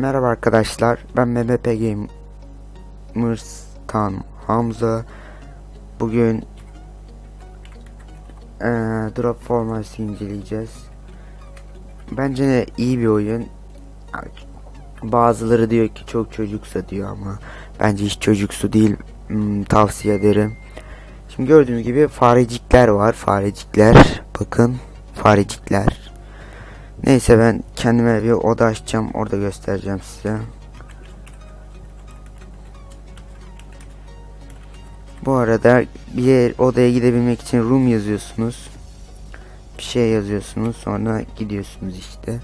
Merhaba arkadaşlar, ben MMP Gamers'tan Hamza. Bugün eee Drop Formas'ı inceleyeceğiz. Bence de iyi bir oyun. Bazıları diyor ki çok çocuksa diyor ama bence hiç çocuksu değil. Hmm, tavsiye ederim. Şimdi gördüğünüz gibi farecikler var, farecikler. Bakın, farecikler. Neyse ben kendime bir oda açacağım. Orada göstereceğim size. Bu arada bir yer, odaya gidebilmek için room yazıyorsunuz. Bir şey yazıyorsunuz. Sonra gidiyorsunuz işte.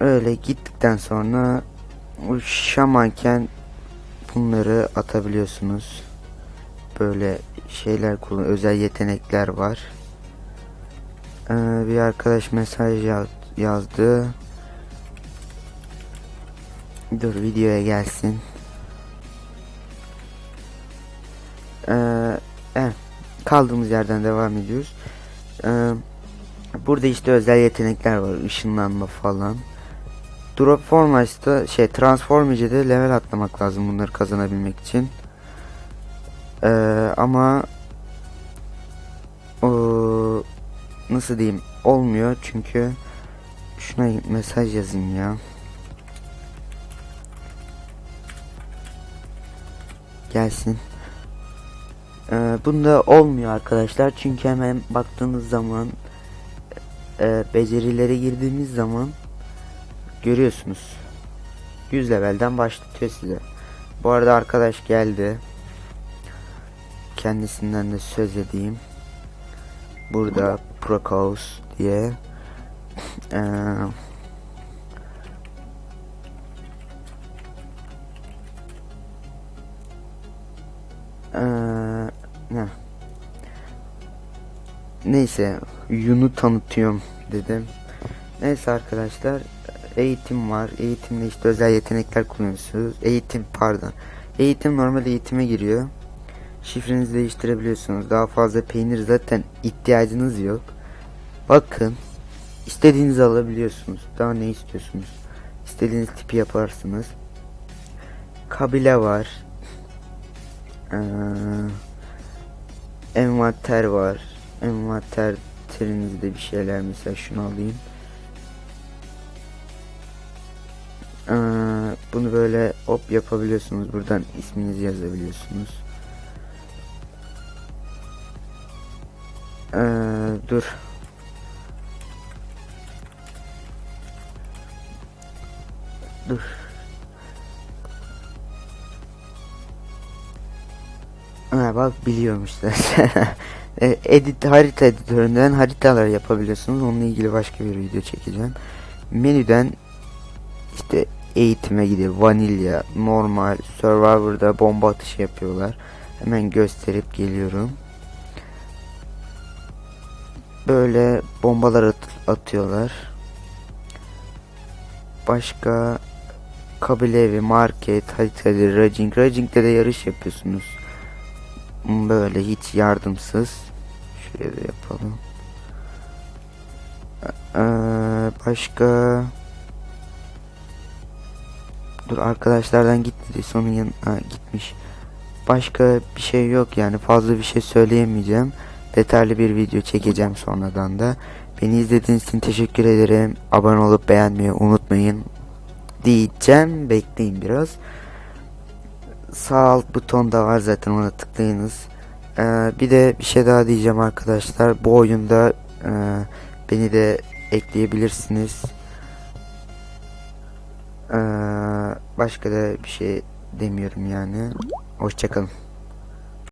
Öyle gittikten sonra şamanken bunları atabiliyorsunuz. Böyle şeyler kullan özel yetenekler var. Ee, bir arkadaş mesaj yaz- yazdı. Dur videoya gelsin. Ee, evet, kaldığımız yerden devam ediyoruz. Ee, burada işte özel yetenekler var, ışınlanma falan. Drop Formas'ta şey Transformage'de level atlamak lazım bunları kazanabilmek için. Ee, ama nasıl diyeyim olmuyor çünkü şuna mesaj yazayım ya. Gelsin. Ee, bunda olmuyor arkadaşlar çünkü hemen baktığınız zaman e, becerilere girdiğimiz zaman görüyorsunuz 100 levelden başlatıyor size. Bu arada arkadaş geldi. Kendisinden de söz edeyim. Burada Procos diye eee, ne? Neyse Yun'u tanıtıyorum dedim. Neyse arkadaşlar eğitim var. Eğitimde işte özel yetenekler kullanıyorsunuz. Eğitim pardon. Eğitim normal eğitime giriyor. Şifrenizi değiştirebiliyorsunuz. Daha fazla peynir zaten ihtiyacınız yok. Bakın. istediğinizi alabiliyorsunuz. Daha ne istiyorsunuz? İstediğiniz tipi yaparsınız. Kabile var. Ee, envanter var. Envanterinizde bir şeyler mesela şunu alayım. Ee, bunu böyle hop yapabiliyorsunuz. Buradan isminizi yazabiliyorsunuz. Ee, dur. Dur. Ha bak biliyormuş zaten. E, Edit harita editöründen haritalar yapabiliyorsunuz. Onunla ilgili başka bir video çekeceğim. Menüden işte eğitime gidiyor. Vanilya, normal, Survivor'da bomba atışı yapıyorlar. Hemen gösterip geliyorum. Böyle bombalar at- atıyorlar. Başka kabile evi, market, haritalı, raging. Raging'de de yarış yapıyorsunuz. Böyle hiç yardımsız. Şuraya da yapalım. Ee, başka Dur arkadaşlardan gitti de sonun yanına gitmiş. Başka bir şey yok yani fazla bir şey söyleyemeyeceğim. Detaylı bir video çekeceğim sonradan da. Beni izlediğiniz için teşekkür ederim. Abone olup beğenmeyi unutmayın. Diyeceğim. Bekleyin biraz. Sağ alt buton da var zaten ona tıklayınız. Ee, bir de bir şey daha diyeceğim arkadaşlar. Bu oyunda e, beni de ekleyebilirsiniz. Ee, başka da bir şey demiyorum yani. Hoşçakalın.